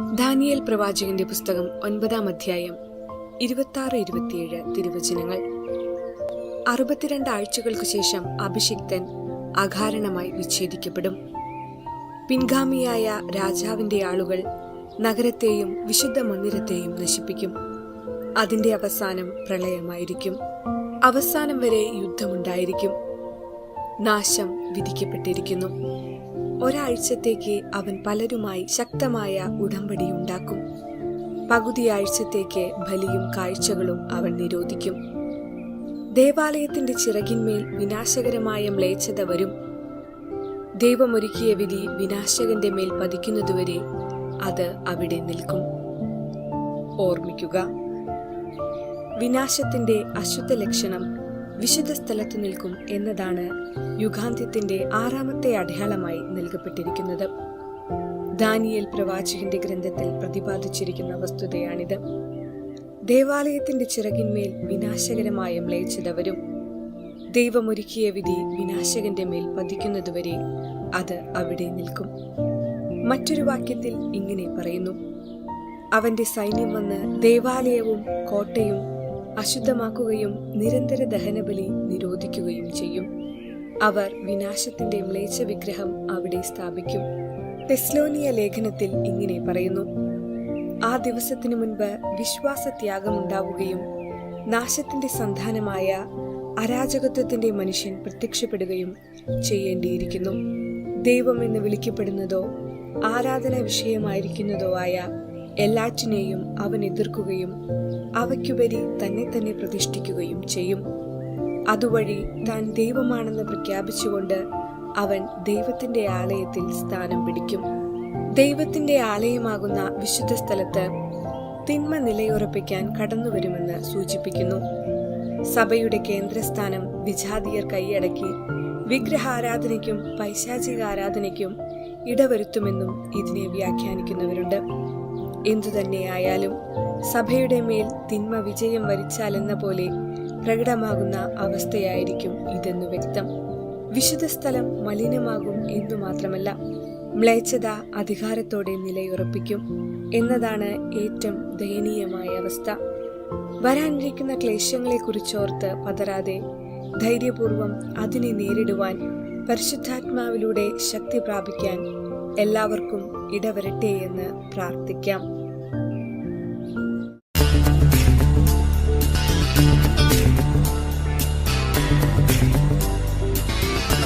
Daniel പ്രവാചകന്റെ പുസ്തകം ഒൻപതാം അധ്യായം ഇരുപത്തി ഇരുപത്തിയേഴ് തിരുവചനങ്ങൾ. അറുപത്തിരണ്ട് ആഴ്ചകൾക്കു ശേഷം അഭിഷിക്തൻ അകാരണമായി വിച്ഛേദിക്കപ്പെടും. പിൻഗാമിയായ രാജാവിന്റെ ആളുകൾ നഗരത്തെയും വിശുദ്ധ മന്ദിരത്തെയും നശിപ്പിക്കും. അതിന്റെ അവസാനം പ്രളയമായിരിക്കും. അവസാനം വരെ യുദ്ധമുണ്ടായിരിക്കും. നാശം വിധിക്കപ്പെട്ടിരിക്കുന്നു. ഒരാഴ്ചത്തേക്ക് അവൻ പലരുമായി ശക്തമായ ഉടമ്പടി ഉണ്ടാക്കും പകുതിയാഴ്ചത്തേക്ക് ബലിയും കാഴ്ചകളും അവൻ നിരോധിക്കും. ദേവാലയത്തിന്റെ ചിറകിന്മേൽ വിനാശകരമായ മ്ലേച്ഛത വരും. ദൈവമൊരുക്കിയ വിധി വിനാശകന്റെ മേൽ പതിക്കുന്നതുവരെ അത് അവിടെ നിൽക്കും. ഓർമ്മിക്കുക. വിനാശത്തിന്റെ അശുദ്ധ ലക്ഷണം വിശുദ്ധ സ്ഥലത്തു നിൽക്കും എന്നതാണ് യുഗാന്ത്യത്തിന്റെ ആറാമത്തെ അടയാളമായി നൽകപ്പെട്ടിരിക്കുന്നത്. ദാനിയേൽ പ്രവാചകന്റെ ഗ്രന്ഥത്തിൽ പ്രതിപാദിച്ചിരിക്കുന്ന വസ്തുതയാണിത്. ദേവാലയത്തിന്റെ ചിറകിന്മേൽ വിനാശകരമായ മ്ലേച്ഛത വരും ദൈവമൊരുക്കിയ വിധി വിനാശകന്റെ മേൽ പതിക്കുന്നതുവരെ അത് അവിടെ നിൽക്കും. മറ്റൊരു വാക്യത്തിൽ ഇങ്ങനെ പറയുന്നു. അവന്റെ സൈന്യം വന്ന് ദേവാലയവും കോട്ടയും അശുദ്ധമാക്കുകയും നിരന്തര ദഹനബലി നിരോധിക്കുകയും ചെയ്യും. അവർ വിനാശത്തിന്റെ മ്ലേച്ഛ വിഗ്രഹം അവിടെ സ്ഥാപിക്കും. ടെസ്ലോനിയ ലേഖനത്തിൽ ഇങ്ങനെ പറയുന്നു. ആ ദിവസത്തിനു മുൻപ് വിശ്വാസത്യാഗമുണ്ടാവുകയും നാശത്തിന്റെ സന്താനമായ അരാജകത്വത്തിന്റെ മനുഷ്യൻ പ്രത്യക്ഷപ്പെടുകയും ചെയ്യേണ്ടിയിരിക്കുന്നു. ദൈവം എന്ന് വിളിക്കപ്പെടുന്നതോ ആരാധന വിഷയമായിരിക്കുന്നതോ ആയ എല്ലാറ്റിനെയും അവൻ എതിർക്കുകയും അവയ്ക്കുപരി തന്നെ തന്നെ പ്രതിഷ്ഠിക്കുകയും ചെയ്യും. അതുവഴി താൻ ദൈവമാണെന്ന് പ്രഖ്യാപിച്ചുകൊണ്ട് അവൻ ദൈവത്തിന്റെ ആലയത്തിൽ സ്ഥാനം പിടിക്കും. ദൈവത്തിന്റെ ആലയമാകുന്ന വിശുദ്ധ സ്ഥലത്ത് തിന്മ നിലയുറപ്പിക്കാൻ കടന്നുവരുമെന്ന് സൂചിപ്പിക്കുന്നു. സഭയുടെ കേന്ദ്രസ്ഥാനം വിജാതിയർ കൈയടക്കി വിഗ്രഹാരാധനയ്ക്കും പൈശാചിക ആരാധനയ്ക്കും ഇടവരുത്തുമെന്നും ഇതിനെ വ്യാഖ്യാനിക്കുന്നവരുണ്ട്. എന്തുതന്നെയായാലും സഭയുടെ മേൽ തിന്മ വിജയം വരിച്ചാലെന്ന പോലെ പ്രകടമാകുന്ന അവസ്ഥയായിരിക്കും ഇതെന്നു വ്യക്തം. വിശുദ്ധ സ്ഥലം മലിനമാകും എന്നു മാത്രമല്ല മ്ലേച്ഛത അധികാരത്തോടെ നിലയുറപ്പിക്കും എന്നതാണ് ഏറ്റവും ദയനീയമായ അവസ്ഥ. വരാനിരിക്കുന്ന ക്ലേശങ്ങളെക്കുറിച്ചോർത്ത് പതരാതെ ധൈര്യപൂർവം അതിനെ നേരിടുവാൻ പരിശുദ്ധാത്മാവിലൂടെ ശക്തി പ്രാപിക്കാൻ എല്ലാവർക്കും ഇടവരട്ടെ എന്ന് പ്രാർത്ഥിക്കാം.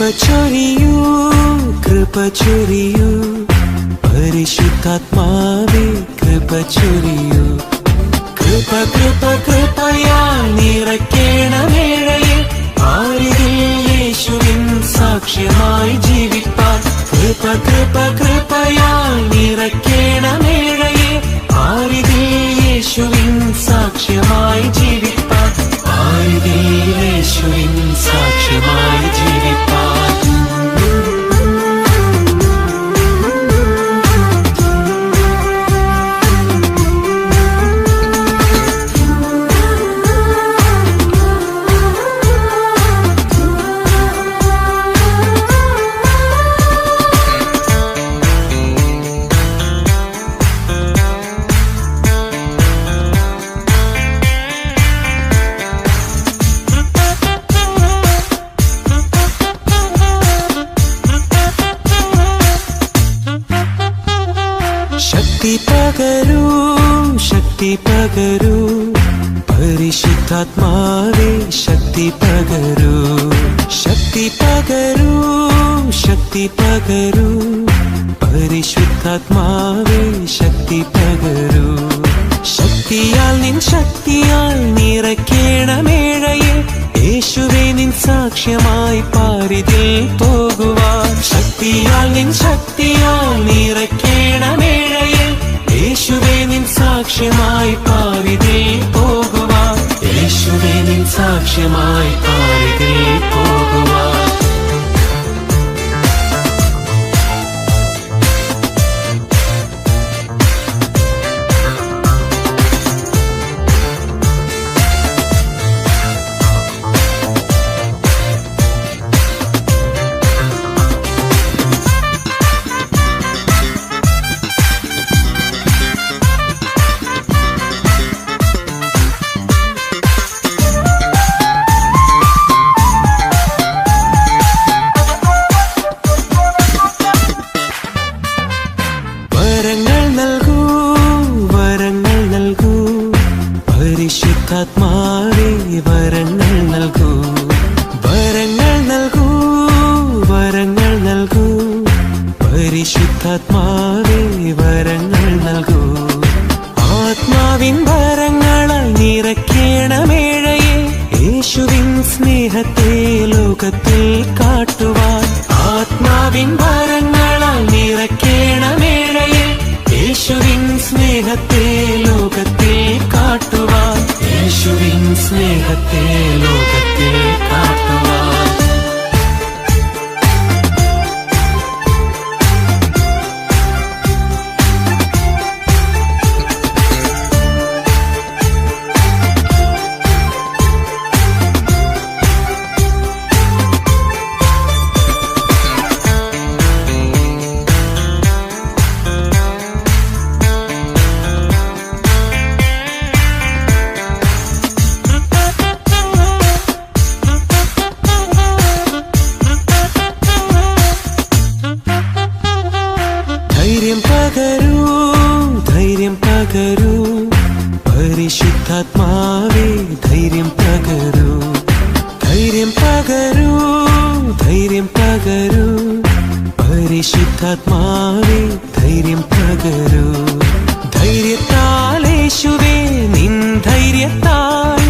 കൃപ ചൊരിയൂ കൃപ ചൊരിയൂ പരിശുദ്ധാത്മാവേ കൃപ ചൊരിയൂ കൃപ കൃപ കൃപയാ നിറയ്ക്കേണമേഴയിൽ ആരിതിൽ യേശുവിൻ സാക്ഷ്യമായി ജീവിപ്പാൻ. കൃപ കൃപ കൃപയാ നിറയ്ക്കേണമേഴയിൽ ആരിതിൽ യേശുവിൻ സാക്ഷ്യമായി ജീവിപ്പാൻ. ആരിതിൽ സാക്ഷ്യമായി ശക്തി പകരൂ. പരിശുദ്ധാത്മാവേ ശക്തി പകരൂ. ശക്തി പകരൂ ശക്തി പകരൂ. പരിശുദ്ധാത്മാവേ ശക്തി പകരൂ. ശക്തിയാൽ നിൻ ശക്തിയാൽ നിറയ്ക്കണമേഴയിൽ യേശുവേ നിൻ സാക്ഷ്യമായി പാരിതിൽ പോകുവാൻ. ശക്തിയാൽ നിൻ ശക്തിയാൽ സാക്ഷ്യമായി പാരിതേ പോകുവാൻ. യേശുവേ നിൻ സാക്ഷ്യമായി പാരിതിൽ പരിശുദ്ധാത്മാവേ വരങ്ങൾ നൽകൂ. വരങ്ങൾ നൽകൂ വരങ്ങൾ നൽകൂ. പരിശുദ്ധാത്മാവേ വരങ്ങൾ നൽകൂ. ആത്മാവിൻ വരങ്ങളാൽ നിറയ്ക്കണമേഴയെ യേശുവിൻ സ്നേഹത്തെ ലോകത്തിൽ കാട്ടുവാൻ. ആത്മാവിൻ വരങ്ങളാൽ നിറയ്ക്കണമേഴയെ യേശുവിൻ സ്നേഹത്തെ ലോകത്തിൽ യേശുവിൻ സ്നേഹത്തെ പരിശുദ്ധാത്മാവേ ധൈര്യം പകരൂ. ധൈര്യം പകരൂ ധൈര്യം പകരൂ. പരിശുദ്ധാത്മാവേ ധൈര്യം പകരൂ. ധൈര്യത്താലേശുവേ നിൻ ധൈര്യത്താൽ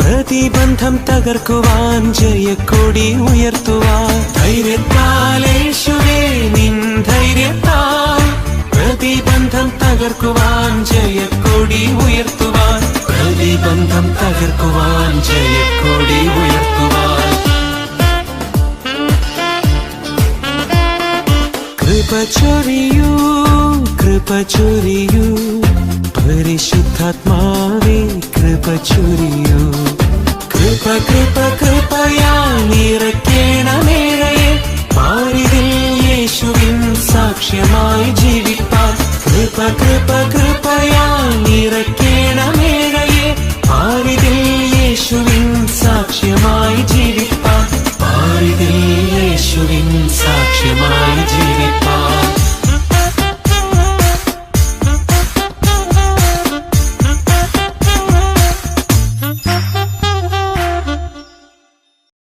പ്രതിബന്ധം തകർക്കുവാൻ ജയക്കൊടി ഉയർത്തുവാൻ. ധൈര്യത്താലേശുവേ നിൻ ധൈര്യത്താൽ പ്രതിബന്ധം തകർക്കുവാൻ ജയക്കൊടി ഉയർത്തുവാൻ. പ്രതിബന്ധം തകർക്കുവാൻ ജയക്കൊടി ഉയർത്തുവാൻ. കൃപ ചൊരിയൂ കൃപ ചൊരിയൂ. പരിശുദ്ധാത്മാവേ കൃപ ചൊരിയൂ. കൃപ കൃപ കൃപയാ നിറയ്ക്കണമേഴയെ പാരിതിൽ യേശുവിൻ സാക്ഷ്യമായി ജീവിപ്പാൻ. കൃപ കൃപ കൃപയാ നിറയ്ക്കണമേ ജീവിപ്പാൻ. പാരിതിൽ യേശുവിൻ സാക്ഷ്യമായി ജീവി